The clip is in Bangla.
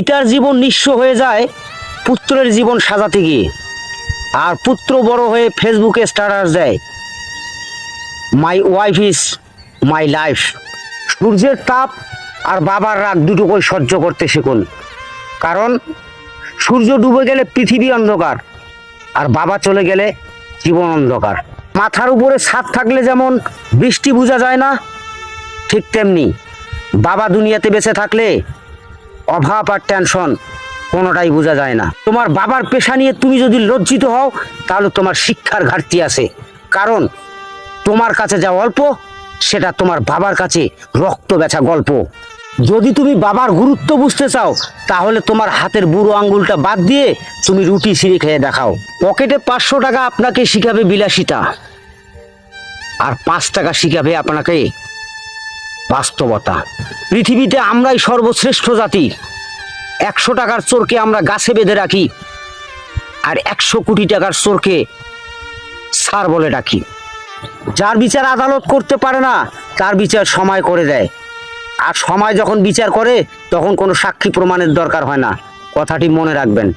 পিতার জীবন নিঃস্ব হয়ে যায়, পুত্রের জীবন সাজাতে গিয়ে। আর পুত্র বড় হয়ে ফেসবুকে স্ট্যাটাস দেয় my wife is my life সূর্যের তাপ আর বাবার রাগ দুটোকেই সহ্য করতে শিখুন। কারণ সূর্য ডুবে গেলে পৃথিবী অন্ধকার, আর বাবা চলে গেলে জীবন অন্ধকার। মাথার উপরে ছাদ থাকলে যেমন বৃষ্টি বোঝা যায় না, ঠিক তেমনি বাবা দুনিয়াতে বেঁচে থাকলে অভাব আর টেনশন, কোনোটাই বোঝা যায় না। তোমার বাবার পেশা নিয়ে তুমি যদি লজ্জিত হও, তাহলে তোমার শিক্ষার ঘাটতি আছে। কারণ, তোমার কাছে যা অল্প, সেটা তোমার বাবার কাছে রক্ত বেচা গল্প। যদি তুমি বাবার গুরুত্ব বুঝতে চাও, তাহলে তোমার হাতের বুড়ো আঙ্গুলটা বাদ দিয়ে তুমি রুটি সিঁড়ি খেয়ে দেখাও। পকেটে পাঁচশো টাকা আপনাকে শিখাবে বিলাসিতা। আর পাঁচ টাকা শিখাবে আপনাকে বাস্তবতা। পৃথিবীতে আমরাই সর্বশ্রেষ্ঠ জাতি। একশো টাকার চোরকে আমরা গাছে বেঁধে রাখি আর একশো কোটি টাকার চোরকে সার বলে ডাকি। যার বিচার আদালত করতে পারে না, তার বিচার সময় করে দেয়। আর সময় যখন বিচার করে, তখন কোনো সাক্ষী প্রমাণের দরকার হয় না। কথাটি মনে রাখবেন।